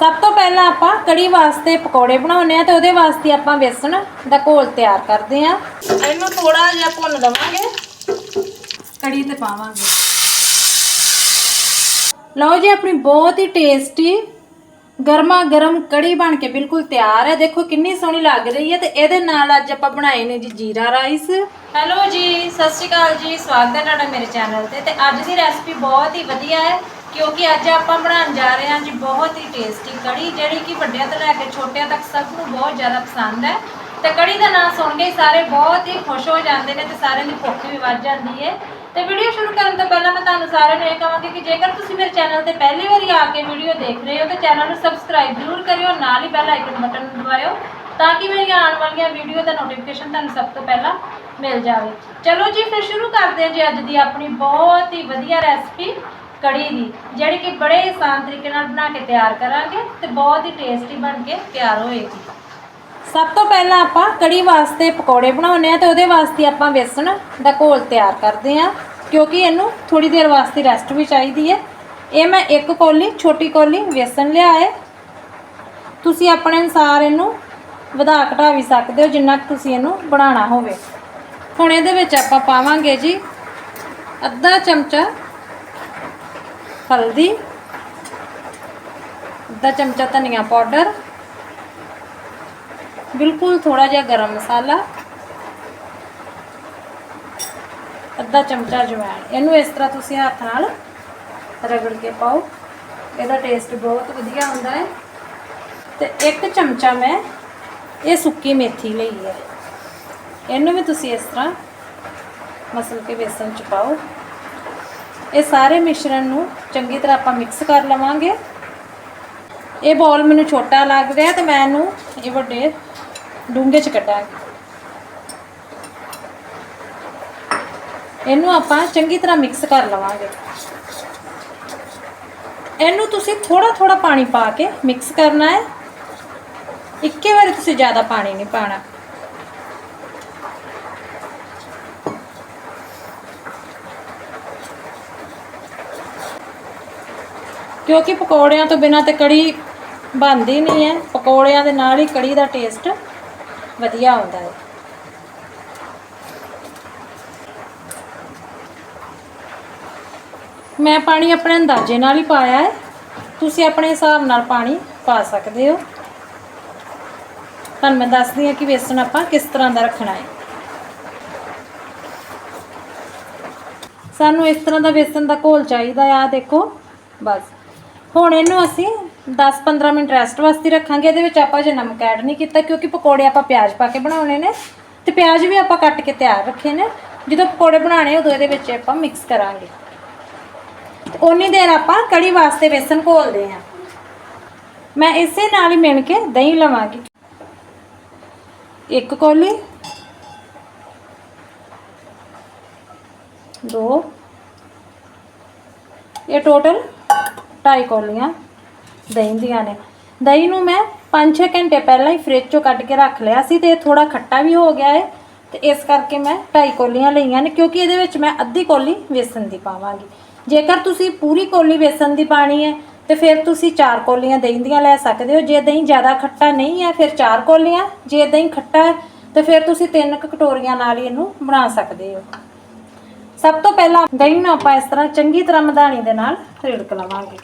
ਸਭ ਤੋਂ ਪਹਿਲਾਂ ਆਪਾਂ ਕੜੀ ਵਾਸਤੇ ਪਕੌੜੇ ਬਣਾਉਣੇ ਆ ਤੇ ਉਹਦੇ ਵਾਸਤੇ ਆਪਾਂ ਬੇਸਣ ਦਾ ਘੋਲ ਤਿਆਰ ਕਰਦੇ ਆ ਇਹਨੂੰ ਥੋੜਾ ਜਿਹਾ ਭੁੰਨ ਲਵਾਂਗੇ ਕੜੀ ਤੇ ਪਾਵਾਂਗੇ। ਲਓ ਜੀ ਆਪਣੀ ਬਹੁਤ ਹੀ ਟੇਸਟੀ ਗਰਮਾ ਗਰਮ ਕੜੀ ਬਣ ਕੇ ਬਿਲਕੁਲ ਤਿਆਰ ਹੈ। ਦੇਖੋ ਕਿੰਨੀ ਸੋਹਣੀ ਲੱਗ ਰਹੀ ਹੈ ਤੇ ਇਹਦੇ ਨਾਲ ਅੱਜ ਆਪਾਂ ਬਣਾਏ ਨੇ ਜੀ ਜੀਰਾ ਰਾਈਸ। ਹੈਲੋ ਜੀ ਸਤਿ ਸ਼੍ਰੀ ਅਕਾਲ ਜੀ। ਸਵਾਗਤ ਹੈ ਤੁਹਾਡਾ ਮੇਰੇ ਚੈਨਲ ਤੇ ਤੇ ਅੱਜ ਦੀ ਰੈਸਪੀ ਬਹੁਤ ਹੀ ਵਧੀਆ ਹੈ। ਕਿਉਂਕਿ ਅੱਜ ਆਪਾਂ ਬਣਾਉਣ ਜਾ ਰਹੇ ਹਾਂ ਜੀ ਬਹੁਤ ਹੀ ਟੇਸਟੀ ਕੜੀ, ਜਿਹੜੀ ਕਿ ਵੱਡਿਆਂ ਤੋਂ ਲੈ ਕੇ ਛੋਟਿਆਂ ਤੱਕ ਸਭ ਨੂੰ ਬਹੁਤ ਜ਼ਿਆਦਾ ਪਸੰਦ ਹੈ। ਤੇ ਕੜੀ ਦਾ ਨਾਮ ਸੁਣ ਕੇ ਸਾਰੇ ਬਹੁਤ ਹੀ ਖੁਸ਼ ਹੋ ਜਾਂਦੇ ਨੇ ਤੇ ਸਾਰਿਆਂ ਦੀ ਭੁੱਖ ਵੀ ਵੱਧ ਜਾਂਦੀ ਹੈ। ਤੇ ਵੀਡੀਓ ਸ਼ੁਰੂ ਕਰਨ ਤੋਂ ਪਹਿਲਾਂ ਮੈਂ ਤੁਹਾਨੂੰ ਸਾਰਿਆਂ ਨੂੰ ਇਹ ਕਹਾਂਗੀ ਕਿ ਜੇਕਰ ਤੁਸੀਂ ਮੇਰੇ ਚੈਨਲ ਤੇ ਪਹਿਲੀ ਵਾਰੀ ਆ ਕੇ ਵੀਡੀਓ ਦੇਖ ਰਹੇ ਹੋ, ਤਾਂ ਚੈਨਲ ਨੂੰ ਸਬਸਕ੍ਰਾਈਬ ਜ਼ਰੂਰ ਕਰਿਓ, ਨਾਲ ਹੀ ਬੈਲ ਆਈਕਨ ਬਟਨ ਦਬਾਇਓ, ਤਾਂ ਕਿ ਮੇਰੀਆਂ ਆਉਣ ਵਾਲੀਆਂ ਵੀਡੀਓ ਦਾ ਨੋਟੀਫਿਕੇਸ਼ਨ ਤੁਹਾਨੂੰ ਸਭ ਤੋਂ ਪਹਿਲਾਂ ਮਿਲ ਜਾਵੇ। ਚਲੋ ਜੀ, ਫਿਰ ਸ਼ੁਰੂ ਕਰਦੇ ਹਾਂ ਜੀ ਅੱਜ ਦੀ ਆਪਣੀ ਬਹੁਤ ਹੀ ਵਧੀਆ ਰੈਸਪੀ ਕੜੀ ਦੀ, ਜਿਹੜੀ ਕਿ ਬੜੇ ਆਸਾਨ ਤਰੀਕੇ ਨਾਲ ਬਣਾ ਕੇ ਤਿਆਰ ਕਰਾਂਗੇ ਤੇ ਬਹੁਤ ਹੀ ਟੇਸਟੀ ਬਣ ਕੇ ਤਿਆਰ ਹੋਏਗੀ। ਸਭ ਤੋਂ ਪਹਿਲਾਂ ਆਪਾਂ ਕੜੀ ਵਾਸਤੇ ਪਕੌੜੇ ਬਣਾਉਣੇ ਆ ਤੇ ਉਹਦੇ ਵਾਸਤੇ ਆਪਾਂ ਬੇਸਣ ਦਾ ਘੋਲ ਤਿਆਰ ਕਰਦੇ ਆ ਕਿਉਂਕਿ ਇਹਨੂੰ ਥੋੜੀ ਦੇਰ ਵਾਸਤੇ ਰੈਸਟ ਵੀ ਚਾਹੀਦੀ ਹੈ। ਇਹ ਮੈਂ ਇੱਕ ਕੋਲੀ, ਛੋਟੀ ਕੋਲੀ ਬੇਸਣ ਲਿਆ ਹੈ। ਤੁਸੀਂ ਆਪਣੇ ਅਨਸਾਰ ਇਹਨੂੰ ਵਧਾ ਘਟਾ ਵੀ ਸਕਦੇ ਹੋ, ਜਿੰਨਾ ਕੁ ਤੁਸੀਂ ਇਹਨੂੰ ਬਣਾਉਣਾ ਹੋਵੇ। ਹੁਣ ਇਹਦੇ ਵਿੱਚ ਆਪਾਂ ਪਾਵਾਂਗੇ ਜੀ ਅੱਧਾ ਚਮਚਾ ਹਲਦੀ, ਅੱਧਾ ਚਮਚਾ ਧਨੀਆ ਪਾਊਡਰ, ਬਿਲਕੁਲ ਥੋੜਾ ਜਿਹਾ ਗਰਮ ਮਸਾਲਾ, ਅੱਧਾ ਚਮਚਾ ਜਵੈਣ ਇਹਨੂੰ ਇਸ ਤਰ੍ਹਾਂ ਤੁਸੀਂ ਹੱਥ ਨਾਲ ਰਗੜ ਕੇ ਪਾਓ। ਇਹਦਾ ਟੇਸਟ ਬਹੁਤ ਵਧੀਆ ਹੁੰਦਾ ਹੈ। ਤੇ ਇੱਕ ਚਮਚਾ ਮੈਂ ਇਹ ਸੁੱਕੀ ਮੇਥੀ ਲਈ ਹੈ। ਇਹਨੂੰ ਵੀ ਤੁਸੀਂ ਇਸ ਤਰ੍ਹਾਂ ਮਸਲ ਕੇ ਬੇਸਨ ਚ ਪਾਓ। ਇਹ ਸਾਰੇ ਮਿਸ਼ਰਣ ਨੂੰ ਚੰਗੀ ਤਰ੍ਹਾਂ ਆਪਾਂ ਮਿਕਸ ਕਰ ਲਵਾਂਗੇ। ਇਹ ਬੋਲ ਮੈਨੂੰ ਛੋਟਾ ਲੱਗ ਰਿਹਾ ਤੇ ਮੈਂ ਇਹਨੂੰ ਇਹ ਵੱਡੇ ਡੂੰਘੇ ਚ ਕੱਢਾਂਗੀ। ਇਹਨੂੰ ਆਪਾਂ ਚੰਗੀ ਤਰ੍ਹਾਂ ਮਿਕਸ ਕਰ ਲਵਾਂਗੇ। ਇਹਨੂੰ ਤੁਸੀਂ ਥੋੜਾ ਥੋੜਾ ਪਾਣੀ ਪਾ ਕੇ ਮਿਕਸ ਕਰਨਾ ਹੈ। ਇੱਕੇ ਵਾਰੀ ਤੁਸੀਂ ਜ਼ਿਆਦਾ ਪਾਣੀ ਨਹੀਂ ਪਾਣਾ ਕਿਉਂਕਿ ਪਕੌੜਿਆਂ ਤੋਂ ਬਿਨਾ ਤੇ ਕੜੀ ਬਣਦੀ ਨਹੀਂ ਹੈ। ਪਕੌੜਿਆਂ ਦੇ ਨਾਲ ਹੀ ਕੜੀ ਦਾ ਟੇਸਟ ਵਧੀਆ ਆਉਂਦਾ ਹੈ। ਮੈਂ ਪਾਣੀ ਆਪਣੇ ਅੰਦਾਜ਼ੇ ਨਾਲ ਹੀ ਪਾਇਆ ਹੈ। ਤੁਸੀਂ ਆਪਣੇ ਹਿਸਾਬ ਨਾਲ ਪਾਣੀ ਪਾ ਸਕਦੇ ਹੋ। ਤੁਹਾਨੂੰ ਮੈਂ ਦੱਸਦੀ ਹਾਂ ਕਿ ਵੇਸਣ ਆਪਾਂ ਕਿਸ ਤਰ੍ਹਾਂ ਦਾ ਰੱਖਣਾ ਹੈ। ਸਾਨੂੰ ਇਸ ਤਰ੍ਹਾਂ ਦਾ ਵੇਸਣ ਦਾ ਘੋਲ ਚਾਹੀਦਾ ਆ ਦੇਖੋ, ਬਸ। ਹੁਣ ਇਹਨੂੰ ਅਸੀਂ 10-15 ਮਿੰਟ ਰੈਸਟ ਵਾਸਤੇ ਰੱਖਾਂਗੇ, ਇਹਦੇ ਵਿੱਚ ਆਪਾਂ ਜੇ ਨਮਕ ਐਡ ਨਹੀਂ ਕੀਤਾ ਕਿਉਂਕਿ ਪਕੌੜੇ ਆਪਾਂ ਪਿਆਜ਼ ਪਾ ਕੇ ਬਣਾਉਣੇ ਨੇ ਤੇ ਪਿਆਜ਼ ਵੀ ਆਪਾਂ ਕੱਟ ਕੇ ਤਿਆਰ ਰੱਖੇ ਨੇ। ਜਦੋਂ ਪਕੌੜੇ ਬਣਾਣੇ ਉਦੋਂ ਇਹਦੇ ਵਿੱਚ ਆਪਾਂ ਮਿਕਸ ਕਰਾਂਗੇ। ਉਨੀ ਦੇਰ ਆਪਾਂ ਕੜੀ ਵਾਸਤੇ ਵੇਸਣ ਘੋਲਦੇ ਹਾਂ। ਮੈਂ ਇਸੇ ਨਾਲ ਹੀ ਮਿਣ ਕੇ ਦਹੀਂ ਲਵਾਂਗੀ। ਇੱਕ ਕੋਲੀ। ਦੋ। ਇਹ ਟੋਟਲ ਢਾਈ ਕੋਲੀਆਂ ਦਹੀਂ ਦੀਆਂ ਨੇ। ਦਹੀਂ ਨੂੰ ਮੈਂ 5-6 ਘੰਟੇ ਪਹਿਲਾਂ ਹੀ ਫ੍ਰਿਜ ਚੋਂ ਕੱਢ ਕੇ ਰੱਖ ਲਿਆ ਸੀ ਤੇ ਇਹ ਥੋੜਾ ਖੱਟਾ ਵੀ ਹੋ ਗਿਆ ਹੈ ਤੇ ਇਸ ਕਰਕੇ ਮੈਂ ਢਾਈ ਕੋਲੀਆਂ ਲਈਆਂ ਨੇ ਕਿਉਂਕਿ ਇਹਦੇ ਵਿੱਚ ਮੈਂ ਅੱਧੀ ਕੌਲੀ ਵੇਸਣ ਦੀ ਪਾਵਾਂਗੀ। ਜੇਕਰ ਤੁਸੀਂ ਪੂਰੀ ਕੋਲੀ ਵੇਸਣ ਦੀ ਪਾਣੀ ਹੈ ਤੇ ਫਿਰ ਤੁਸੀਂ ਚਾਰ ਕੋਲੀਆਂ ਦਹੀਂ ਦੀਆਂ ਲੈ ਸਕਦੇ ਹੋ। ਜੇ ਦਹੀਂ ਜ਼ਿਆਦਾ ਖੱਟਾ ਨਹੀਂ ਹੈ ਫਿਰ ਚਾਰ ਕੋਲੀਆਂ, ਜੇ ਦਹੀਂ ਖੱਟਾ ਹੈ ਤੇ ਫਿਰ ਤੁਸੀਂ ਤਿੰਨ ਕੁ ਕਟੋਰੀਆਂ ਨਾਲ ਹੀ ਇਹਨੂੰ ਬਣਾ ਸਕਦੇ ਹੋ। ਸਭ ਤੋਂ ਪਹਿਲਾਂ ਦਹੀਂ ਨੂੰ ਆਪਾਂ ਇਸ ਤਰ੍ਹਾਂ ਚੰਗੀ ਤਰ੍ਹਾਂ ਮਧਾਣੀ ਦੇ ਨਾਲ ਰਿੜਕ ਲਵਾਂਗੇ।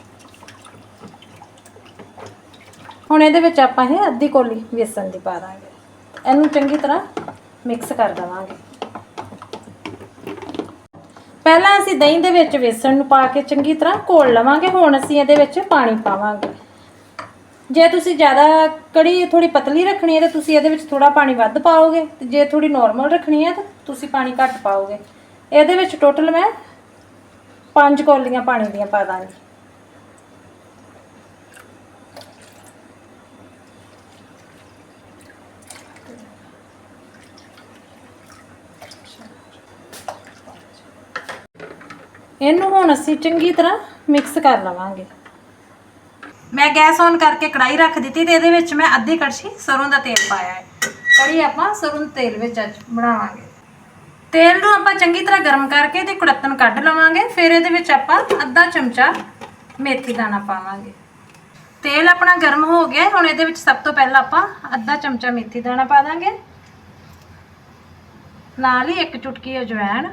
ਹੁਣ ਇਹਦੇ ਵਿੱਚ ਆਪਾਂ ਇਹ ਅੱਧੀ ਕੋਲੀ ਵੇਸਣ ਦੀ ਪਾ ਦਾਂਗੇ। ਇਹਨੂੰ ਚੰਗੀ ਤਰ੍ਹਾਂ ਮਿਕਸ ਕਰ ਦੇਵਾਂਗੇ। ਪਹਿਲਾਂ ਅਸੀਂ ਦਹੀਂ ਦੇ ਵਿੱਚ ਵੇਸਣ ਨੂੰ ਪਾ ਕੇ ਚੰਗੀ ਤਰ੍ਹਾਂ ਘੋਲ ਲਵਾਂਗੇ, ਹੁਣ ਅਸੀਂ ਇਹਦੇ ਵਿੱਚ ਪਾਣੀ ਪਾਵਾਂਗੇ। ਜੇ ਤੁਸੀਂ ਜ਼ਿਆਦਾ ਕੜੀ ਥੋੜੀ ਪਤਲੀ ਰੱਖਣੀ ਹੈ ਤਾਂ ਤੁਸੀਂ ਇਹਦੇ ਵਿੱਚ ਥੋੜਾ ਪਾਣੀ ਵੱਧ ਪਾਓਗੇ ਤੇ ਜੇ ਥੋੜੀ ਨਾਰਮਲ ਰੱਖਣੀ ਹੈ ਤਾਂ ਤੁਸੀਂ ਪਾਣੀ ਘੱਟ ਪਾਓਗੇ। ਇਹਦੇ ਵਿੱਚ ਟੋਟਲ ਮੈਂ 5 ਕੌਲੀਆਂ ਪਾਣੀ ਦੀਆਂ ਪਾ ਦਾਂਗੀ। ਇਹਨੂੰ ਹੁਣ ਅਸੀਂ ਚੰਗੀ ਤਰ੍ਹਾਂ ਮਿਕਸ ਕਰ ਲਵਾਂਗੇ। ਮੈਂ ਗੈਸ ਔਨ ਕਰਕੇ ਕੜਾਈ ਰੱਖ ਦਿੱਤੀ ਤੇ ਇਹਦੇ ਵਿੱਚ ਮੈਂ ਅੱਧੀ ਕੜਛੀ ਸਰੋਂ ਦਾ ਤੇਲ ਪਾਇਆ ਹੈ। ਕੜੀ ਆਪਾਂ ਸਰੋਂ ਦੇ ਤੇਲ ਵਿੱਚ ਅੱਜ ਬਣਾਵਾਂਗੇ। ਤੇਲ ਨੂੰ ਆਪਾਂ ਚੰਗੀ ਤਰ੍ਹਾਂ ਗਰਮ ਕਰਕੇ ਤੇ ਕੁੜੱਤਣ ਕੱਢ ਲਵਾਂਗੇ। ਫਿਰ ਇਹਦੇ ਵਿੱਚ ਆਪਾਂ ਅੱਧਾ ਚਮਚਾ ਮੇਥੀ ਦਾਣਾ ਪਾਵਾਂਗੇ। ਤੇਲ ਆਪਣਾ ਗਰਮ ਹੋ ਗਿਆ ਹੁਣ ਇਹਦੇ ਵਿੱਚ ਸਭ ਤੋਂ ਪਹਿਲਾਂ ਆਪਾਂ ਅੱਧਾ ਚਮਚਾ ਮੇਥੀ ਦਾਣਾ ਪਾ ਦਾਂਗੇ। ਨਾਲ ਹੀ ਇੱਕ ਚੁਟਕੀ ਅਜਵਾਇਣ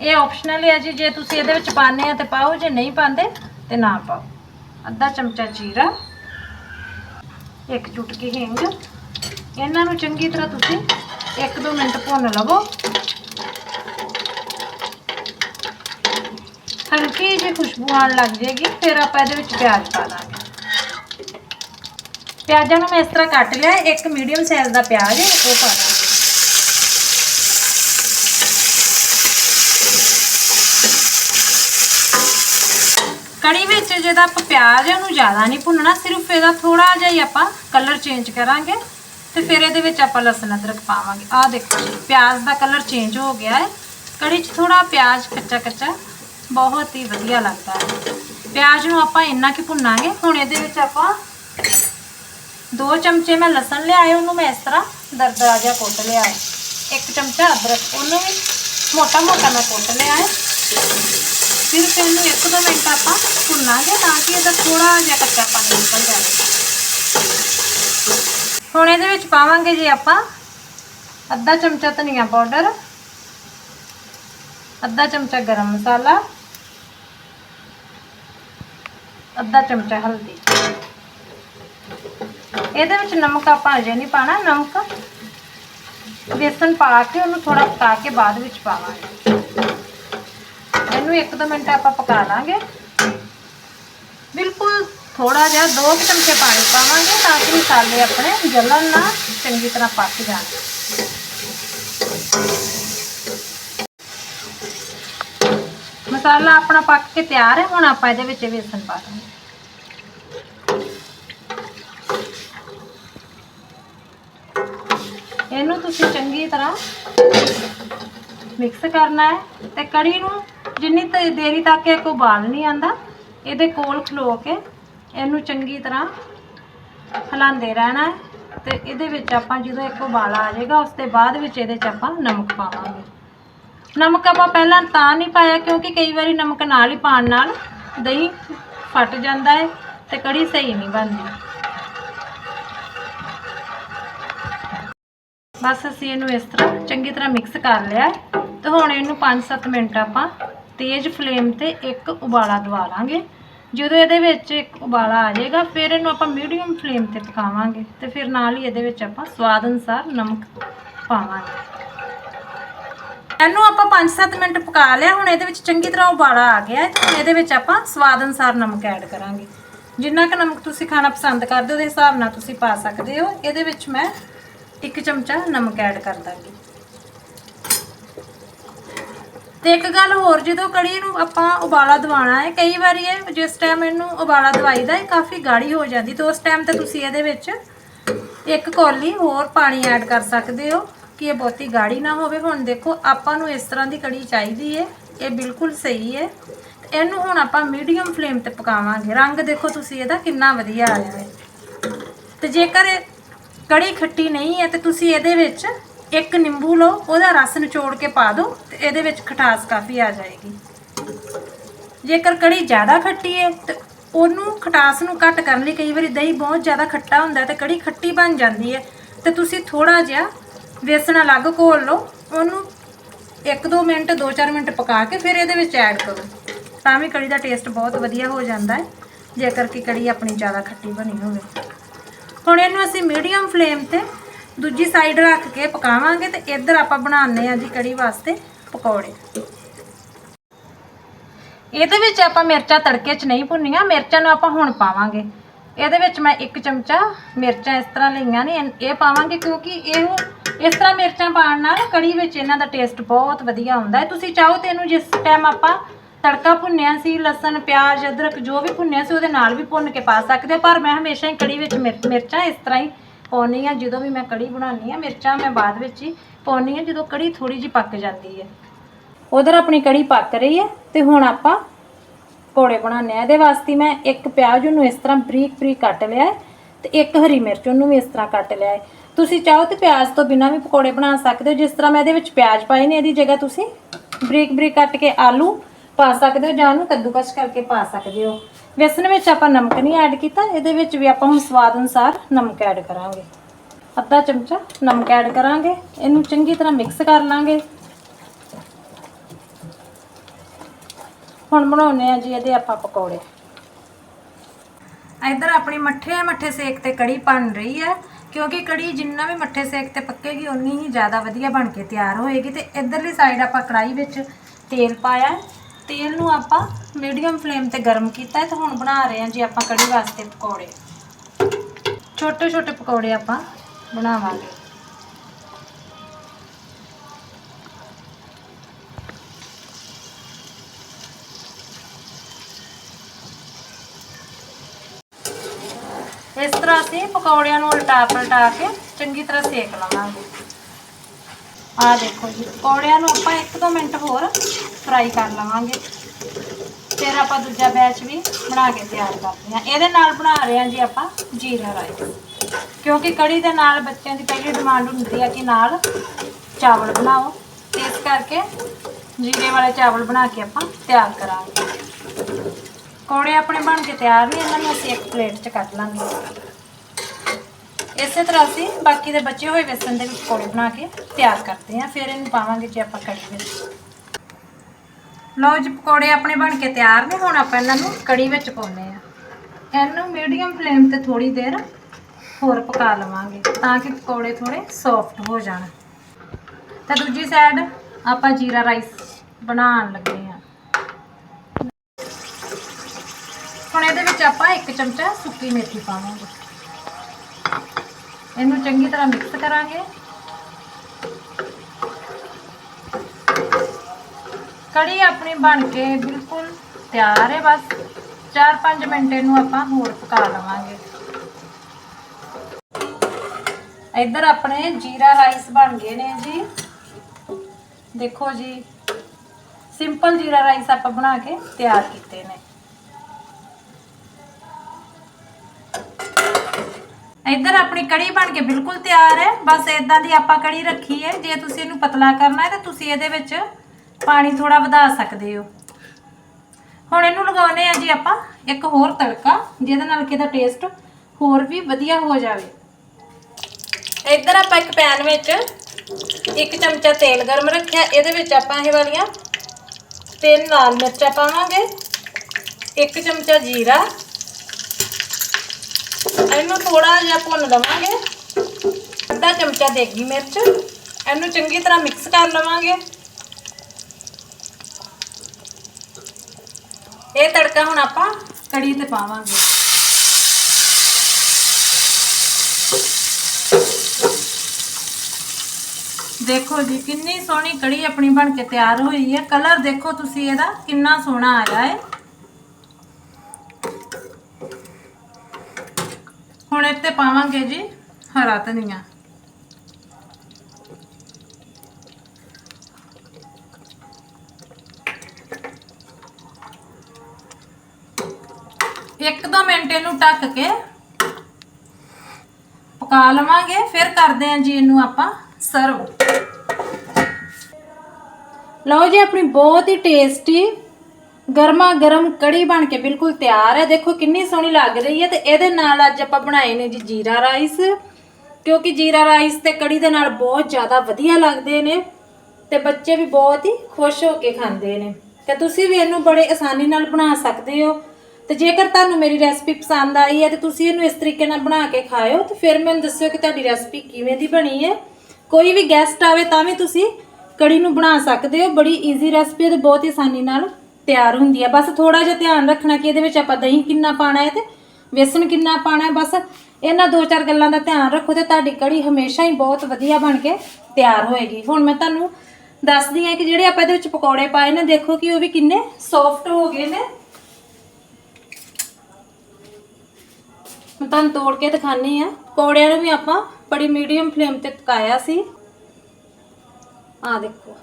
ਇਹ ਆਪਸ਼ਨਲ ਹੈ ਜੀ, ਜੇ ਤੁਸੀਂ ਇਹਦੇ ਵਿੱਚ ਪਾਣੇ ਆ ਤੇ ਪਾਓ, ਜੇ ਨਹੀਂ ਪਾਉਂਦੇ ਤੇ ਨਾ ਪਾਓ। ਅੱਧਾ ਚਮਚਾ ਜੀਰਾ, ਇੱਕ ਚੁਟਕੀ ਹਿੰਗ। ਇਹਨਾਂ ਨੂੰ ਚੰਗੀ ਤਰ੍ਹਾਂ ਤੁਸੀਂ 1-2 ਮਿੰਟ ਭੁੰਨ ਲਵੋ। ਹਲਕੀ ਜਿਹੀ ਖੁਸ਼ਬੂ ਆਉਣ ਲੱਗ ਜਾਏਗੀ, ਫਿਰ ਆਪਾਂ ਇਹਦੇ ਵਿੱਚ ਪਿਆਜ਼ ਪਾ ਦਾਂਗੇ। ਪਿਆਜ਼ਾਂ ਨੂੰ ਮੈਂ ਇਸ ਤਰ੍ਹਾਂ ਕੱਟ ਲਿਆ, ਇੱਕ ਮੀਡੀਅਮ ਸਾਈਜ਼ ਦਾ ਪਿਆਜ਼ ਹੈ, ਉਹ ਪਾ ਦਾਂਗੇ। ਕੜੀ ਵਿੱਚ ਜਿਹਦਾ ਆਪਾਂ ਪਿਆਜ਼ ਹੈ ਉਹਨੂੰ ਜ਼ਿਆਦਾ ਨਹੀਂ ਭੁੰਨਣਾ, ਸਿਰਫ ਇਹਦਾ ਥੋੜਾ ਜਿਹਾ ਹੀ ਆਪਾਂ ਕਲਰ ਚੇਂਜ ਕਰਾਂਗੇ ਤੇ ਫਿਰ ਇਹਦੇ ਵਿੱਚ ਆਪਾਂ ਲਸਣ ਅਦਰਕ ਪਾਵਾਂਗੇ। ਆਹ ਦੇਖੋ ਪਿਆਜ਼ ਦਾ ਕਲਰ ਚੇਂਜ ਹੋ ਗਿਆ ਹੈ। ਕੜੀ 'ਚ ਥੋੜਾ ਪਿਆਜ਼ ਕੱਚਾ ਕੱਚਾ, ਬਹੁਤ ਹੀ ਵਧੀਆ ਲੱਗਦਾ ਹੈ। ਪਿਆਜ਼ ਨੂੰ ਆਪਾਂ ਇੰਨਾ ਕਿ ਭੁੰਨਾਂਗੇ, ਹੁਣ ਇਹਦੇ ਵਿੱਚ ਆਪਾਂ ਦੋ ਚਮਚੇ ਮੈਂ ਲਸਣ ਲਿਆਏ, ਉਹਨੂੰ ਮੈਂ ਇਸ ਤਰ੍ਹਾਂ ਦਰਦਰਾ ਜਿਹਾ ਕੁੱਟ ਲਿਆ ਹੈ। ਇੱਕ ਚਮਚਾ ਅਦਰਕ, ਉਹਨੂੰ ਵੀ ਮੋਟਾ ਮੋਟਾ ਮੈਂ ਕੁੱਟ ਲਿਆ ਹੈ। ਫਿਰ ਇਹਨੂੰ ਇੱਕ ਦੋ ਮਿੰਟ ਆਪਾਂ ਭੁੰਨਾਂਗੇ ਤਾਂ ਕਿ ਇਹਦਾ ਥੋੜਾ ਜਿਹਾ ਕੱਚਾ ਪਾਣੀ ਨਿਕਲ ਜਾਵੇ ਹੁਣ ਇਹਦੇ ਵਿੱਚ ਪਾਵਾਂਗੇ ਜੀ ਆਪਾਂ ਅੱਧਾ ਚਮਚਾ ਧਨੀਆ ਪਾਊਡਰ, ਅੱਧਾ ਚਮਚਾ ਗਰਮ ਮਸਾਲਾ, ਅੱਧਾ ਚਮਚਾ ਹਲਦੀ। ਇਹਦੇ ਵਿੱਚ ਨਮਕ ਆਪਾਂ ਅਜੇ ਨਹੀਂ ਪਾਣਾ ਨਮਕ ਬੇਸਨ ਪਾ ਕੇ ਉਹਨੂੰ ਥੋੜਾ ਪਕਾ ਕੇ ਬਾਅਦ ਵਿੱਚ ਪਾਵਾਂਗੇ। ਇਹਨੂੰ ਇੱਕ ਦੋ ਮਿੰਟ ਆਪਾਂ ਪਕਾ ਲਾਂਗੇ। ਬਿਲਕੁਲ ਥੋੜਾ ਜਿਹਾ ਦੋ ਕੁ ਚਮਚੇ ਪਾਣੀ ਪਾਵਾਂਗੇ ਤਾਂ ਕਿ ਮਸਾਲੇ ਆਪਣੇ ਜਲਣ ਨਾ ਚੰਗੀ ਤਰ੍ਹਾਂ ਪੱਕ ਜਾਣ। ਮਸਾਲਾ ਆਪਣਾ ਪੱਕ ਕੇ ਤਿਆਰ ਹੈ, ਹੁਣ ਆਪਾਂ ਇਹਦੇ ਵਿੱਚ ਬੇਸਨ ਪਾ ਦਾਂਗੇ। ਇਹਨੂੰ ਤੁਸੀਂ ਚੰਗੀ ਤਰ੍ਹਾਂ ਮਿਕਸ ਕਰਨਾ ਹੈ ਤੇ ਕੜੀ ਨੂੰ ਜਿੰਨੀ ਤ- ਦੇਰੀ ਤੱਕ ਇੱਕ ਉਬਾਲ ਨਹੀਂ ਆਂਦਾ, ਇਹਦੇ ਕੋਲ ਖਲੋ ਕੇ ਇਹਨੂੰ ਚੰਗੀ ਤਰ੍ਹਾਂ ਹਿਲਾਉਂਦੇ ਰਹਿਣਾ ਹੈ ਤੇ ਇਹਦੇ ਵਿੱਚ ਆਪਾਂ ਜਦੋਂ ਇੱਕ ਉਬਾਲਾ ਆ ਜਾਏਗਾ, ਉਸ ਤੋਂ ਬਾਅਦ ਵਿੱਚ ਇਹਦੇ 'ਚ ਆਪਾਂ ਨਮਕ ਪਾਵਾਂਗੇ। ਨਮਕ ਆਪਾਂ ਪਹਿਲਾਂ ਤਾਂ ਨਹੀਂ ਪਾਇਆ ਕਿਉਂਕਿ ਕਈ ਵਾਰੀ ਨਮਕ ਨਾਲ ਹੀ ਪਾਣ ਨਾਲ ਦਹੀਂ ਫਟ ਜਾਂਦਾ ਹੈ ਤੇ ਕੜੀ ਸਹੀ ਨਹੀਂ ਬਣਦੀ। ਬਸ ਅਸੀਂ ਇਹਨੂੰ ਇਸ ਤਰ੍ਹਾਂ ਚੰਗੀ ਤਰ੍ਹਾਂ ਮਿਕਸ ਕਰ ਲਿਆ ਹੈ ਤੇ ਹੁਣ ਇਹਨੂੰ 5-7 ਮਿੰਟ ਆਪਾਂ ਤੇਜ਼ ਫਲੇਮ ਤੇ ਇੱਕ ਉਬਾਲਾ ਦਵਾ ਲਾਂਗੇ। ਜਦੋਂ ਇਹਦੇ ਵਿੱਚ ਇੱਕ ਉਬਾਲਾ ਆ ਜਾਏਗਾ, ਫਿਰ ਇਹਨੂੰ ਆਪਾਂ ਮੀਡੀਅਮ ਫਲੇਮ ਤੇ ਪਕਾਵਾਂਗੇ ਤੇ ਫਿਰ ਨਾਲ ਹੀ ਇਹਦੇ ਵਿੱਚ ਆਪਾਂ ਸਵਾਦ ਅਨੁਸਾਰ ਨਮਕ ਪਾਵਾਂਗੇ। ਇਹਨੂੰ ਆਪਾਂ 5-7 ਮਿੰਟ ਪਕਾ ਲਿਆ, ਹੁਣ ਇਹਦੇ ਵਿੱਚ ਚੰਗੀ ਤਰ੍ਹਾਂ ਉਬਾਲਾ ਆ ਗਿਆ ਤੇ ਇਹਦੇ ਵਿੱਚ ਆਪਾਂ ਸਵਾਦ ਅਨੁਸਾਰ ਨਮਕ ਐਡ ਕਰਾਂਗੇ। ਜਿੰਨਾ ਕੁ ਨਮਕ ਤੁਸੀਂ ਖਾਣਾ ਪਸੰਦ ਕਰਦੇ ਹੋ, ਉਹਦੇ ਹਿਸਾਬ ਨਾਲ ਤੁਸੀਂ ਪਾ ਸਕਦੇ ਹੋ। ਇਹਦੇ ਵਿੱਚ ਮੈਂ ਇੱਕ ਚਮਚਾ ਨਮਕ ਐਡ ਕਰ ਦਾਂਗੀ। ਤੇ ਇੱਕ ਗੱਲ ਹੋਰ, ਜਦੋਂ ਕੜੀ ਨੂੰ ਆਪਾਂ ਉਬਾਲਾ ਦਵਾਣਾ ਹੈ, ਕਈ ਵਾਰੀ ਇਹ ਜਿਸ ਟਾਈਮ ਇਹਨੂੰ ਉਬਾਲਾ ਦਵਾਈਦਾ ਇਹ ਕਾਫੀ ਗਾੜੀ ਹੋ ਜਾਂਦੀ, ਤੇ ਉਸ ਟਾਈਮ ਤੇ ਤੁਸੀਂ ਇਹਦੇ ਵਿੱਚ ਇੱਕ ਕੌਲੀ ਹੋਰ ਪਾਣੀ ਐਡ ਕਰ ਸਕਦੇ ਹੋ ਕਿ ਇਹ ਬਹੁਤੀ ਗਾੜੀ ਨਾ ਹੋਵੇ। ਹੁਣ ਦੇਖੋ, ਆਪਾਂ ਨੂੰ ਇਸ ਤਰ੍ਹਾਂ ਦੀ ਕੜੀ ਚਾਹੀਦੀ ਹੈ, ਇਹ ਬਿਲਕੁਲ ਸਹੀ ਹੈ। ਇਹਨੂੰ ਹੁਣ ਆਪਾਂ ਮੀਡੀਅਮ ਫਲੇਮ ਤੇ ਪਕਾਵਾਂਗੇ। ਰੰਗ ਦੇਖੋ ਤੁਸੀਂ ਇਹਦਾ ਕਿੰਨਾ ਵਧੀਆ ਆਇਆ ਹੈ। ਤੇ ਜੇਕਰ ਇਹ ਕੜੀ ਖੱਟੀ ਨਹੀਂ ਹੈ, ਤੇ ਤੁਸੀਂ ਇਹਦੇ ਵਿੱਚ ਇੱਕ ਨਿੰਬੂ ਲਓ, ਉਹਦਾ ਰਸ ਨਿਚੋੜ ਕੇ ਪਾ ਦਿਓ ਤੇ ਇਹਦੇ ਵਿੱਚ ਖਟਾਸ ਕਾਫੀ ਆ ਜਾਏਗੀ। ਜੇਕਰ ਕੜੀ ਜ਼ਿਆਦਾ ਖੱਟੀ ਹੈ ਤੇ ਉਹਨੂੰ ਖਟਾਸ ਨੂੰ ਘੱਟ ਕਰਨ ਲਈ ਕਈ ਵਾਰੀ ਦਹੀਂ ਬਹੁਤ ਜ਼ਿਆਦਾ ਖੱਟਾ ਹੁੰਦਾ ਹੈ ਤੇ ਕੜੀ ਖੱਟੀ ਬਣ ਜਾਂਦੀ ਹੈ ਤੇ ਤੁਸੀਂ ਥੋੜਾ ਜਿਹਾ ਵੇਸਣ ਅਲੱਗ ਘੋਲ ਲਓ, ਉਹਨੂੰ 1-2 ਮਿੰਟ 2-4 ਮਿੰਟ ਪਕਾ ਕੇ ਫਿਰ ਇਹਦੇ ਵਿੱਚ ਐਡ ਕਰੋ। ਤਾਂ ਵੀ ਕੜੀ ਦਾ ਟੇਸਟ ਬਹੁਤ ਵਧੀਆ ਹੋ ਜਾਂਦਾ ਹੈ ਜੇਕਰ ਕਿ ਕੜੀ ਆਪਣੀ ਜ਼ਿਆਦਾ ਖੱਟੀ ਬਣੀ ਹੋਵੇ। ਹੁਣ ਇਹਨੂੰ ਅਸੀਂ ਮੀਡੀਅਮ ਫਲੇਮ ਤੇ ਦੂਜੀ ਸਾਈਡ ਰੱਖ ਕੇ ਪਕਾਵਾਂਗੇ ਤੇ ਇੱਧਰ ਆਪਾਂ ਬਣਾਉਂਦੇ ਆ ਜੀ ਕੜੀ ਵਾਸਤੇ ਪਕੌੜੇ। ਇਹਦੇ ਵਿੱਚ ਆਪਾਂ ਮਿਰਚਾਂ ਤੜਕੇ 'ਚ ਨਹੀਂ ਭੁੰਨੀਆਂ, ਮਿਰਚਾਂ ਨੂੰ ਆਪਾਂ ਹੁਣ ਪਾਵਾਂਗੇ। ਇਹਦੇ ਵਿੱਚ ਮੈਂ ਇੱਕ ਚਮਚਾ ਮਿਰਚਾਂ ਇਸ ਤਰ੍ਹਾਂ ਲਈਆਂ ਨੇ, ਇਹ- ਪਾਵਾਂਗੇ ਕਿਉਂਕਿ ਇਹ ਇਸ ਤਰ੍ਹਾਂ ਮਿਰਚਾਂ ਪਾਉਣ ਨਾਲ ਕੜੀ ਵਿੱਚ ਇਹਨਾਂ ਦਾ ਟੇਸਟ ਬਹੁਤ ਵਧੀਆ ਹੁੰਦਾ ਹੈ। ਤੁਸੀਂ ਚਾਹੋ ਤੇ ਇਹਨੂੰ ਜਿਸ ਟਾਈਮ ਆਪਾਂ ਤੜਕਾ ਭੁੰਨਿਆ ਸੀ, ਲਸਣ, ਪਿਆਜ਼, ਅਦਰਕ ਜੋ ਵੀ ਭੁੰਨਿਆ ਸੀ ਉਹਦੇ ਨਾਲ ਵੀ ਭੁੰਨ ਕੇ ਪਾ ਸਕਦੇ ਹੋ, ਪਰ ਮੈਂ ਹਮੇਸ਼ਾ ਹੀ ਕੜੀ ਵਿੱਚ ਮਿਰ- ਮਿਰਚਾਂ ਇਸ ਤਰ੍ਹਾਂ ਹੀ ਪਾਉਂਦੀ ਆ, ਜਦੋਂ ਵੀ ਮੈਂ ਕੜੀ ਬਣਾਉਂਦੀ ਆ, ਮਿਰਚਾਂ ਮੈਂ ਬਾਅਦ ਵਿੱਚ ਹੀ ਪਾਉਂਦੀ ਆ, ਜਦੋਂ ਕੜੀ ਥੋੜੀ ਜਿਹੀ ਪੱਕ ਜਾਂਦੀ ਹੈ ਉਧਰ ਆਪਣੀ ਕੜੀ ਪੱਕ ਰਹੀ ਹੈ ਤੇ ਹੁਣ ਆਪਾਂ ਪਕੌੜੇ ਬਣਾਉਣੇ ਆ। ਇਹਦੇ ਵਾਸਤੇ ਮੈਂ ਇੱਕ ਪਿਆਜ਼ ਉਹਨੂੰ ਇਸ ਤਰ੍ਹਾਂ ਬਰੀਕ ਬਰੀਕ ਕੱਟ ਲਿਆ ਹੈ ਤੇ ਇੱਕ ਹਰੀ ਮਿਰਚ ਉਹਨੂੰ ਵੀ ਇਸ ਤਰ੍ਹਾਂ ਕੱਟ ਲਿਆ ਹੈ। ਤੁਸੀਂ ਚਾਹੋ ਤੇ ਪਿਆਜ਼ ਤੋਂ ਬਿਨਾਂ ਵੀ ਪਕੌੜੇ ਬਣਾ ਸਕਦੇ ਹੋ। ਜਿਸ ਤਰ੍ਹਾਂ ਮੈਂ ਇਹਦੇ ਵਿੱਚ ਪਿਆਜ਼ ਪਾਏ ਨੇ, ਇਹਦੀ ਜਗ੍ਹਾ ਤੁਸੀਂ ਬਰੀਕ ਬਰੀਕ ਕੱਟ ਕੇ ਆਲੂ ਪਾ ਸਕਦੇ ਹੋ ਜਾਂ ਉਹਨੂੰ ਕੱਦੂਕਸ ਕਰਕੇ ਪਾ ਸਕਦੇ ਹੋ। ਵੇਸਣ ਵਿੱਚ ਆਪਾਂ ਨਮਕ ਨਹੀਂ ਐਡ ਕੀਤਾ, ਇਹਦੇ ਵਿੱਚ ਵੀ ਆਪਾਂ ਹੁਣ ਸਵਾਦ ਅਨੁਸਾਰ ਨਮਕ ਐਡ ਕਰਾਂਗੇ। ਅੱਧਾ ਚਮਚਾ ਨਮਕ ਐਡ ਕਰਾਂਗੇ, ਇਹਨੂੰ ਚੰਗੀ ਤਰ੍ਹਾਂ ਮਿਕਸ ਕਰ ਲਾਂਗੇ। ਹੁਣ ਬਣਾਉਨੇ ਆ ਜੀ ਇਹਦੇ ਆਪਾਂ ਪਕੌੜੇ। ਇੱਧਰ ਆਪਣੀ ਮੱਠੇ ਮੱਠੇ ਸੇਕ ਤੇ ਕੜੀ ਬਣ ਰਹੀ ਹੈ ਕਿਉਂਕਿ ਕੜੀ ਜਿੰਨਾ ਵੀ ਮੱਠੇ ਸੇਕ ਤੇ ਪੱਕੇਗੀ ਉਨੀ ਹੀ ਜ਼ਿਆਦਾ ਵਧੀਆ ਬਣ ਕੇ ਤਿਆਰ ਹੋਏਗੀ। ਤੇ ਇੱਧਰਲੀ ਸਾਈਡ ਆਪਾਂ ਕੜਾਈ ਵਿੱਚ ਤੇਲ ਪਾਇਆ। ਤੇਲ ਨੂੰ ਆਪਾਂ ਮੀਡੀਅਮ ਫਲੇਮ ਤੇ ਗਰਮ ਕੀਤਾ ਹੈ ਤੇ ਹੁਣ ਬਣਾ ਰਹੇ ਹਾਂ ਜੀ ਆਪਾਂ ਕੜੀ ਵਾਸਤੇ ਪਕੌੜੇ। ਛੋਟੇ ਛੋਟੇ ਪਕੌੜੇ ਆਪਾਂ ਬਣਾਵਾਂਗੇ। ਇਸ ਤਰ੍ਹਾਂ ਅਸੀਂ ਪਕੌੜਿਆਂ ਨੂੰ ਉਲਟਾ ਪਲਟਾ ਕੇ ਚੰਗੀ ਤਰ੍ਹਾਂ ਸੇਕ ਲਵਾਂਗੇ। ਆਹ ਦੇਖੋ ਜੀ, ਪਕੌੜਿਆਂ ਨੂੰ ਆਪਾਂ 1-2 ਮਿੰਟ ਹੋਰ ਫਰਾਈ ਕਰ ਲਵਾਂਗੇ। ਫਿਰ ਆਪਾਂ ਦੂਜਾ ਬੈਚ ਵੀ ਬਣਾ ਕੇ ਤਿਆਰ ਕਰਦੇ ਹਾਂ। ਇਹਦੇ ਨਾਲ ਬਣਾ ਰਹੇ ਹਾਂ ਜੀ ਆਪਾਂ ਜੀਰਾ ਰਾਈਸ ਕਿਉਂਕਿ ਕੜੀ ਦੇ ਨਾਲ ਬੱਚਿਆਂ ਦੀ ਪਹਿਲੀ ਡਿਮਾਂਡ ਹੁੰਦੀ ਹੈ ਕਿ ਨਾਲ ਚਾਵਲ ਬਣਾਓ। ਤੇ ਇਸ ਕਰਕੇ ਜੀਰੇ ਵਾਲੇ ਚਾਵਲ ਬਣਾ ਕੇ ਆਪਾਂ ਤਿਆਰ ਕਰਾਂਗੇ। ਪਕੌੜੇ ਆਪਣੇ ਬਣ ਕੇ ਤਿਆਰ ਨੇ, ਇਹਨਾਂ ਨੂੰ ਅਸੀਂ ਇੱਕ ਪਲੇਟ 'ਚ ਕੱਢ ਲਾਂਗੇ। ਇਸੇ ਤਰ੍ਹਾਂ ਅਸੀਂ ਬਾਕੀ ਦੇ ਬਚੇ ਹੋਏ ਵੇਸਣ ਦੇ ਵੀ ਪਕੌੜੇ ਬਣਾ ਕੇ ਤਿਆਰ ਕਰਦੇ ਹਾਂ। ਫਿਰ ਇਹਨੂੰ ਪਾਵਾਂਗੇ ਜੇ ਆਪਾਂ ਕੜੀ ਵਿੱਚ। ਲਓ ਜੀ, ਪਕੌੜੇ ਆਪਣੇ ਬਣ ਕੇ ਤਿਆਰ ਨੇ, ਹੁਣ ਆਪਾਂ ਇਹਨਾਂ ਨੂੰ ਕੜੀ ਵਿੱਚ ਪਾਉਨੇ ਆ ਇਹਨੂੰ ਮੀਡੀਅਮ ਫਲੇਮ ਤੇ ਥੋੜੀ ਦੇਰ ਹੋਰ ਪਕਾ ਲਵਾਂਗੇ, ਤਾਂ ਕਿ ਪਕੌੜੇ ਥੋੜੇ ਸੌਫਟ ਹੋ ਜਾਣ। ਤਾਂ ਦੂਜੀ ਸਾਈਡ ਆਪਾਂ ਜੀਰਾ ਰਾਈਸ ਬਣਾਉਣ ਲੱਗੇ ਆ ਹੁਣ ਇਹਦੇ ਵਿੱਚ ਆਪਾਂ ਇੱਕ ਚਮਚਾ ਸੁੱਕੀ ਮੇਥੀ ਪਾਵਾਂਗੇ। ਇਹਨੂੰ ਚੰਗੀ ਤਰ੍ਹਾਂ ਮਿਕਸ ਕਰਾਂਗੇ। ਕੜੀ ਆਪਣੀ ਬਣ ਕੇ ਬਿਲਕੁਲ ਤਿਆਰ ਹੈ, ਬਸ 4-5 ਮਿੰਟ ਇਹਨੂੰ ਆਪਾਂ ਹੋਰ ਪਕਾ ਲਵਾਂਗੇ। ਇੱਧਰ ਆਪਣੇ ਜੀਰਾ ਰਾਈਸ ਬਣ ਗਏ ਨੇ ਜੀ। ਦੇਖੋ ਜੀ, ਸਿੰਪਲ ਜੀਰਾ ਰਾਈਸ ਆਪਾਂ ਬਣਾ ਕੇ ਤਿਆਰ ਕੀਤੇ ਨੇ। ਇੱਧਰ ਆਪਣੀ ਕੜੀ ਬਣ ਕੇ ਬਿਲਕੁਲ ਤਿਆਰ ਹੈ, ਬਸ ਇਦਾਂ ਦੀ ਆਪਾਂ ਕੜੀ ਰੱਖੀ ਹੈ। ਜੇ ਤੁਸੀਂ ਇਹਨੂੰ ਪਤਲਾ ਕਰਨਾ ਹੈ, ਤਾਂ ਤੁਸੀਂ ਇਹਦੇ ਵਿੱਚ ਪਾਣੀ ਥੋੜਾ ਵਧਾ ਸਕਦੇ ਹੋ। ਹੁਣ ਇਹਨੂੰ ਲਗਾਉਨੇ ਆ ਜੀ ਆਪਾਂ ਇੱਕ ਹੋਰ ਤੜਕਾ, ਜਿਹਦੇ ਨਾਲ ਕਿ ਇਹਦਾ ਟੇਸਟ ਹੋਰ ਵੀ ਵਧੀਆ ਹੋ ਜਾਵੇ। ਇੱਧਰ ਆਪਾਂ ਇੱਕ ਪੈਨ ਵਿੱਚ ਇੱਕ ਚਮਚਾ ਤੇਲ ਗਰਮ ਰੱਖਿਆ। ਇਹਦੇ ਵਿੱਚ ਆਪਾਂ ਇਹ ਵਾਲੀਆਂ ਤਿੰਨ ਲਾਲ ਮਿਰਚਾਂ ਪਾਵਾਂਗੇ। ਇੱਕ ਚਮਚਾ ਜੀਰਾ। ਇਹਨੂੰ ਥੋੜਾ ਜਿਹਾ ਭੁੰਨ ਲਵਾਂਗੇ ਅੱਧਾ ਚਮਚਾ ਦੇਗੀ ਮਿਰਚ। ਇਹਨੂੰ ਚੰਗੀ ਤਰ੍ਹਾਂ ਮਿਕਸ ਕਰ ਲਵਾਂਗੇ। ਇਹ ਤੜਕਾ ਹੁਣ ਆਪਾਂ ਕੜੀ ਤੇ ਪਾਵਾਂਗੇ। ਦੇਖੋ ਜੀ, ਕਿੰਨੀ ਸੋਹਣੀ ਕੜੀ ਆਪਣੀ ਬਣ ਕੇ ਤਿਆਰ ਹੋਈ ਹੈ। ਕਲਰ ਦੇਖੋ ਤੁਸੀਂ ਇਹਦਾ, ਕਿੰਨਾ ਸੋਹਣਾ ਆਇਆ ਹੈ। ਹੁਣ ਇੱਥੇ ਪਾਵਾਂਗੇ ਜੀ ਹਰਾ ਧਨੀਆ। ਇੱਕ ਦੋ ਮਿੰਟ ਇਹਨੂੰ ਢੱਕ ਕੇ ਪਕਾ ਲਵਾਂਗੇ, ਫਿਰ ਕਰਦੇ ਹਾਂ ਜੀ ਇਹਨੂੰ ਆਪਾਂ ਸਰਵ। ਲਓ ਜੀ, ਆਪਣੀ ਬਹੁਤ ਹੀ ਟੇਸਟੀ ਗਰਮਾ ਗਰਮ ਕੜੀ ਬਣ ਕੇ ਬਿਲਕੁਲ ਤਿਆਰ ਹੈ। ਦੇਖੋ ਕਿੰਨੀ ਸੋਹਣੀ ਲੱਗ ਰਹੀ ਹੈ ਤੇ ਇਹਦੇ ਨਾਲ ਅੱਜ ਆਪਾਂ ਬਣਾਏ ਨੇ ਜੀ ਜੀਰਾ ਰਾਈਸ, ਕਿਉਂਕਿ ਜੀਰਾ ਰਾਈਸ ਤੇ ਕੜੀ ਦੇ ਨਾਲ ਬਹੁਤ ਜ਼ਿਆਦਾ ਵਧੀਆ ਲੱਗਦੇ ਨੇ ਤੇ ਬੱਚੇ ਵੀ ਬਹੁਤ ਹੀ ਖੁਸ਼ ਹੋ ਕੇ ਖਾਂਦੇ ਨੇ। ਤੇ ਤੁਸੀਂ ਵੀ ਇਹਨੂੰ ਬੜੇ ਆਸਾਨੀ ਨਾਲ ਬਣਾ ਸਕਦੇ ਹੋ। ਤੇ ਜੇਕਰ ਤੁਹਾਨੂੰ ਮੇਰੀ ਰੈਸਪੀ ਪਸੰਦ ਆਈ ਹੈ ਤੇ ਤੁਸੀਂ ਇਹਨੂੰ ਇਸ ਤਰੀਕੇ ਨਾਲ ਬਣਾ ਕੇ ਖਾਇਓ, ਤੇ ਫਿਰ ਮੈਨੂੰ ਦੱਸਿਓ ਕਿ ਤੁਹਾਡੀ ਰੈਸਪੀ ਕਿਵੇਂ ਦੀ ਬਣੀ ਹੈ। ਕੋਈ ਵੀ ਗੈਸਟ ਆਵੇ ਤਾਂ ਵੀ ਤੁਸੀਂ ਕੜੀ ਨੂੰ ਬਣਾ ਸਕਦੇ ਹੋ। ਬੜੀ ਈਜ਼ੀ ਰੈਸਪੀ ਹੈ ਤੇ ਬਹੁਤ ਹੀ ਆਸਾਨੀ ਨਾਲ ਤਿਆਰ ਹੁੰਦੀ ਹੈ। ਬਸ ਥੋੜਾ ਜਿਹਾ ਧਿਆਨ ਰੱਖਣਾ ਕਿ ਇਹਦੇ ਵਿੱਚ ਆਪਾਂ ਦਹੀਂ ਕਿੰਨਾ ਪਾਣਾ ਹੈ ਤੇ ਵੇਸਣ ਕਿੰਨਾ ਪਾਣਾ ਹੈ। ਬਸ ਇਹਨਾਂ ਦੋ ਚਾਰ ਗੱਲਾਂ ਦਾ ਧਿਆਨ ਰੱਖੋ ਤੇ ਤੁਹਾਡੀ ਕੜੀ ਹਮੇਸ਼ਾ ਹੀ ਬਹੁਤ ਵਧੀਆ ਬਣ ਕੇ ਤਿਆਰ ਹੋਏਗੀ। ਹੁਣ ਮੈਂ ਤੁਹਾਨੂੰ ਦੱਸਦੀ ਹਾਂ ਕਿ ਜਿਹੜੇ ਆਪਾਂ ਇਹਦੇ ਵਿੱਚ ਪਕੌੜੇ ਪਾਏ ਨੇ, ਦੇਖੋ ਕਿ ਉਹ ਵੀ ਕਿੰਨੇ ਸੌਫਟ ਹੋ ਗਏ ਨੇ। ਮੈਂ ਤੁਹਾਨੂੰ ਤੋੜ ਕੇ ਦਿਖਾਨੀ ਆ ਪਕੌੜਿਆਂ ਨੂੰ ਵੀ ਆਪਾਂ ਬੜੀ ਮੀਡੀਅਮ ਫਲੇਮ ਤੇ ਪਕਾਇਆ ਸੀ। ਆ ਦੇਖੋ।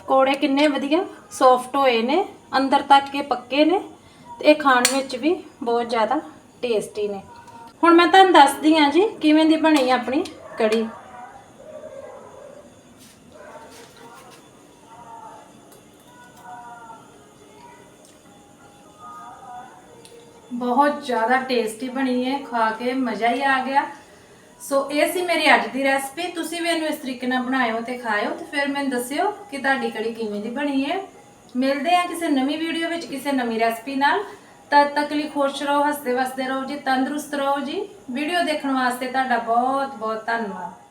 ਪਕੌੜੇ ਕਿੰਨੇ ਵਧੀਆ ਸੌਫਟ ਹੋਏ ਨੇ, ਅੰਦਰ ਤੱਕ ਇਹ ਪੱਕੇ ਨੇ ਤੇ ਇਹ ਖਾਣ ਵਿੱਚ ਵੀ ਬਹੁਤ ਜ਼ਿਆਦਾ ਟੇਸਟੀ ਨੇ। ਹੁਣ ਮੈਂ ਤੁਹਾਨੂੰ ਦੱਸਦੀ ਆ ਜੀ ਕਿਵੇਂ ਦੀ ਬਣੀ ਆਪਣੀ ਕੜੀ। ਬਹੁਤ ਜ਼ਿਆਦਾ ਟੇਸਟੀ ਬਣੀ ਹੈ, ਖਾ ਕੇ ਮਜ਼ਾ ਹੀ ਆ ਗਿਆ। ਸੋ ਇਹ ਸੀ ਮੇਰੀ ਅੱਜ ਦੀ ਰੈਸਪੀ ਤੁਸੀਂ ਵੀ ਇਹਨੂੰ ਇਸ ਤਰੀਕੇ ਨਾਲ ਬਣਾਇਓ ਤੇ ਖਾਇਓ ਤੇ ਫਿਰ ਮੈਨੂੰ ਦੱਸਿਓ ਕਿ ਤੁਹਾਡੀ ਕੜੀ ਕਿਵੇਂ ਦੀ ਬਣੀ ਹੈ। ਮਿਲਦੇ ਆ ਕਿਸੇ ਨਵੀਂ ਵੀਡੀਓ ਵਿੱਚ ਕਿਸੇ ਨਵੀਂ ਰੈਸਪੀ ਨਾਲ। ਤਦ ਤੱਕ ਲਈ ਖੁਸ਼ ਰਹੋ ਹੱਸਦੇ ਵਸਦੇ ਰਹੋ ਜੀ, ਤੰਦਰੁਸਤ ਰਹੋ ਜੀ। ਵੀਡੀਓ ਦੇਖਣ ਵਾਸਤੇ ਤੁਹਾਡਾ ਬਹੁਤ ਬਹੁਤ ਧੰਨਵਾਦ।